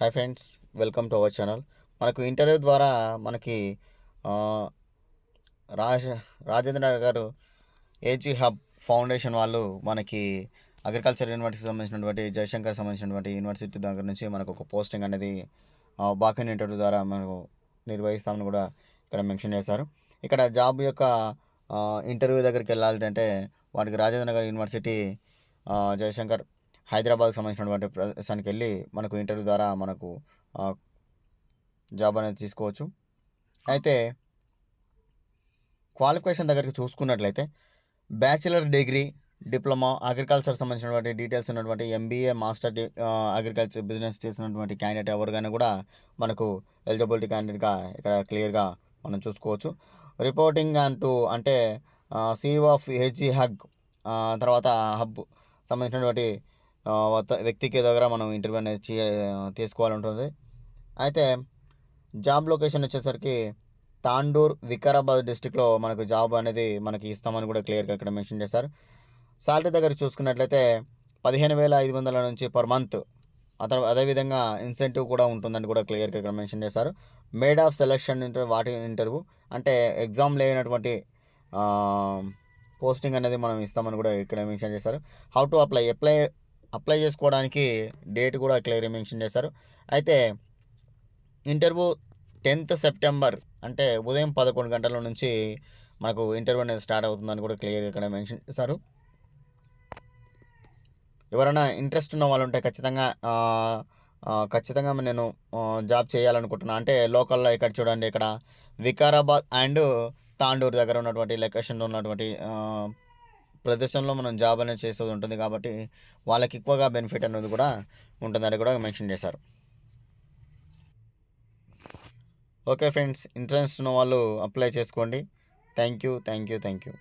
Hi friends welcome to our channel. మనకు interview ద్వారా మనకి రాజ రాజేంద్ర గారు ఏజీ హబ్ ఫౌండేషన్ వాళ్ళు మనకి అగ్రికల్చర్ యూనివర్సిటీకి సంబంధించినటువంటి జయశంకర్ సంబంధించినటువంటి యూనివర్సిటీ దగ్గర నుంచి మనకు ఒక పోస్టింగ్ అనేది బాకెన్ ఇంటర్వ్యూ ద్వారా మనకు నిర్వహిస్తామని కూడా ఇక్కడ మెన్షన్ చేశారు. ఇక్కడ జాబ్ యొక్క ఇంటర్వ్యూ దగ్గరికి వెళ్ళాలంటే వాటికి రాజేంద్ర నగర్ యూనివర్సిటీ జయశంకర్ హైదరాబాద్కి సంబంధించినటువంటి ప్రదేశానికి వెళ్ళి మనకు ఇంటర్వ్యూ ద్వారా మనకు జాబ్ అనేది తీసుకోవచ్చు. అయితే క్వాలిఫికేషన్ దగ్గరికి చూసుకున్నట్లయితే బ్యాచిలర్ డిగ్రీ డిప్లొమా అగ్రికల్చర్ సంబంధించినటువంటి డీటెయిల్స్ ఉన్నటువంటి MBA master the agriculture business చేసినటువంటి క్యాండిడేట్ ఎవరికైనా కూడా మనకు ఎలిజిబిలిటీ క్యాండిడేట్గా ఇక్కడ క్లియర్గా మనం చూసుకోవచ్చు. రిపోర్టింగ్ అంటూ అంటే సీఈఓ ఆఫ్ హెచ్జీ హగ్ తర్వాత హబ్ సంబంధించినటువంటి వ్యక్తికి దగ్గర మనం ఇంటర్వ్యూ అనేది చే- తీసుకోవాలి ఉంటుంది అయితే జాబ్ లొకేషన్ వచ్చేసరికి తాండూర్ వికారాబాద్ డిస్టిక్లో మనకు జాబ్ అనేది మనకి ఇస్తామని కూడా క్లియర్గా ఇక్కడ మెన్షన్ చేశారు. శాలరీ దగ్గర చూసుకున్నట్లయితే పదిహేను వేల ఐదు వందల నుంచి పర్ మంత్ అతను అదేవిధంగా ఇన్సెంటివ్ కూడా ఉంటుందని కూడా క్లియర్గా ఇక్కడ మెన్షన్ చేశారు. మేడ్ ఆఫ్ సెలెక్షన్ ఇంటర్వ్యూ వాటి ఇంటర్వ్యూ అంటే ఎగ్జామ్ లేనటువంటి పోస్టింగ్ అనేది మనం ఇస్తామని కూడా ఇక్కడ మెన్షన్ చేశారు. How to apply apply apply చేసుకోవడానికి డేట్ కూడా క్లియర్ మెన్షన్ చేశారు. అయితే ఇంటర్వ్యూ టెన్త్ సెప్టెంబర్ అంటే ఉదయం పదకొండు గంటల నుంచి మనకు ఇంటర్వ్యూ అనేది స్టార్ట్ అవుతుందని కూడా క్లియర్గా ఇక్కడ మెన్షన్ చేశారు. ఎవరైనా ఇంట్రెస్ట్ ఉన్న వాళ్ళు ఉంటే ఖచ్చితంగా ఖచ్చితంగా నేను జాబ్ చేయాలనుకుంటున్నా. అంటే లోకల్లో ఇక్కడ చూడండి ఇక్కడ వికారాబాద్ అండ్ తాండూరు దగ్గర ఉన్నటువంటి లొకేషన్లో ఉన్నటువంటి ప్రదేశంలో మనం జాబ్ అనేది చేసేది ఉంటుంది కాబట్టి వాళ్ళకి ఎక్కువగా బెనిఫిట్ అనేది కూడా ఉంటుందని కూడా మెన్షన్ చేశారు. ఓకే ఫ్రెండ్స్ ఇంట్రెస్ట్ ఉన్న వాళ్ళు అప్లై చేసుకోండి. Thank you thank you thank you